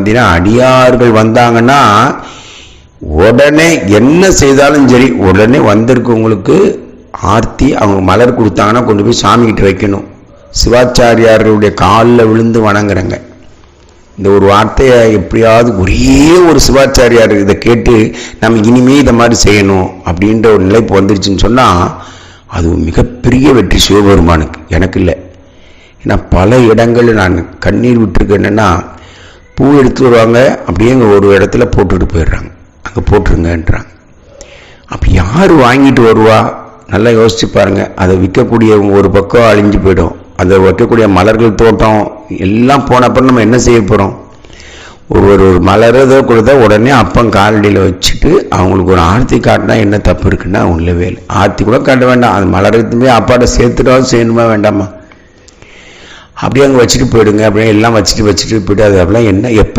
பார்த்தீங்கன்னா அடியார்கள் வந்தாங்கன்னா உடனே என்ன செய்தாலும் சரி உடனே வந்திருக்கவங்களுக்கு ஆர்த்தி அவங்க மலர் கொடுத்தாங்கன்னா கொண்டு போய் சாமிகிட்ட வைக்கணும். சிவாச்சாரியாருடைய காலில் விழுந்து வணங்குறங்க. இந்த ஒரு வார்த்தையை எப்படியாவது ஒரே ஒரு சிவாச்சாரியார் இதை கேட்டு நம்ம இனிமே இதை மாதிரி செய்யணும் அப்படின்ற ஒரு நிலைப்பு வந்துருச்சுன்னு சொன்னால் அது மிகப்பெரிய வெற்றி சிவபெருமானுக்கு. எனக்கு இல்லை. ஏன்னா பல இடங்களில் நான் கண்ணீர் விட்டுருக்கேன்னா பூ எடுத்து வருவாங்க. அப்படியே இங்கே ஒரு இடத்துல போட்டுட்டு போயிடுறாங்க. அங்கே போட்டுருங்கன்றாங்க. அப்போ யார் வாங்கிட்டு வருவா? நல்லா யோசிச்சு பாருங்கள் அதை விற்கக்கூடிய ஒரு பக்கம் அழிஞ்சு போயிடும். அதை வைக்கக்கூடிய மலர்கள் தோட்டம் எல்லாம் போனப்ப நம்ம என்ன செய்ய போகிறோம் ஒரு ஒரு ஒரு மலரதை கொடுத்தா உடனே அப்பம் காலடியில் வச்சுட்டு அவங்களுக்கு ஒரு ஆர்த்தி காட்டினா என்ன தப்பு இருக்குன்னா உள்ளவே இல்லை. ஆர்த்தி கூட காட்ட வேண்டாம். அது மலரத்துமே அப்பாட்ட சேர்த்துட்டாலும் செய்யணுமா வேண்டாமா? அப்படியே அங்கே வச்சுட்டு போயிடுங்க அப்படியே எல்லாம் வச்சுட்டு வச்சுட்டு போயிட்டு அது அப்படிலாம் என்ன எப்போ